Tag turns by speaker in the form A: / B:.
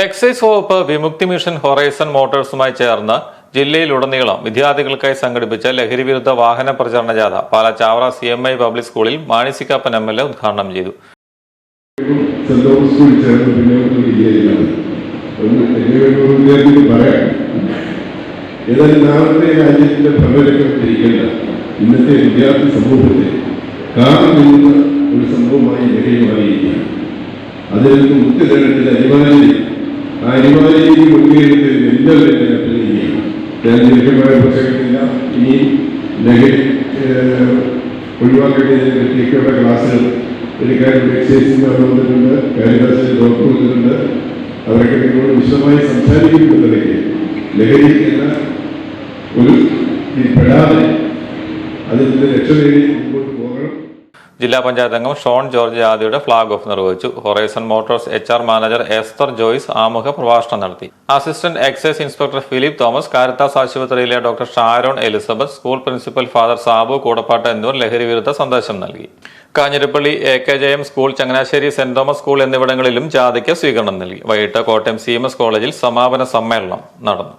A: Excise വകുപ്പ് വിമുക്തി mission horizon മോട്ടോഴ്സുമായി ചേർന്ന് ജില്ലയിലുടനീളം വിദ്യാർത്ഥികൾക്കായി സംഘടിപ്പിച്ച ലഹരി വിരുദ്ധ വാഹന പ്രചരണ ജാഥ Pala Chavara C M I public സ്കൂളിൽ മാണിസിക്കാപ്പൻ എം എൽ എ ഉദ്ഘാടനം ചെയ്തു.
B: ഏതായാലും ഇന്നത്തെ വിദ്യാർത്ഥി സമൂഹത്തെ ഒരു മുക്തി നേടേണ്ടത് ആ അനിവാര്യതയ്ക്ക് മുൻകൈയെടുത്ത് എല്ലാവരും അഭിനയിക്കുകയാണ് ഞാൻ ദീർഘമായ പ്രസംഗത്തില്ല ഇനി ലഹരി ഒഴിവാക്കേണ്ടതിനെ പറ്റിയൊക്കെയുള്ള ക്ലാസ്സുകൾ എടുക്കാൻ എക്സൈസിൽ വന്നിട്ടുണ്ട് കാരിദാസിൽ ഡോക്ടർ വന്നിട്ടുണ്ട് അവരൊക്കെ നിങ്ങളോട് വിശദമായി സംസാരിക്കുന്നുണ്ടെങ്കിൽ ലഹരി എന്ന ഒരു പെടാതെ അതിൽ നിന്ന്
A: ജില്ലാ പഞ്ചായത്ത് അംഗം ഷോൺ ജോർജ് ആദിയുടെ ഫ്ളാഗ് ഓഫ് നിർവഹിച്ചു. Horizon Motors H R manager Esther Joyce ആമുഖ പ്രഭാഷണം നടത്തി. Assistant excise inspector Philip Thomas Caritas ആശുപത്രിയിലെ doctor Sharon Elizabeth school principal father Sabu Koodappattu എന്നിവർ ലഹരി വിരുദ്ധ സന്ദേശം നൽകി. Kanjirappally A K J M school Changanassery saint Thomas school എന്നിവിടങ്ങളിലും ജാഥയ്ക്ക് സ്വീകരണം നൽകി. വൈകിട്ട് കോട്ടയം സി കോളേജിൽ സമാപന സമ്മേളനം നടന്നു.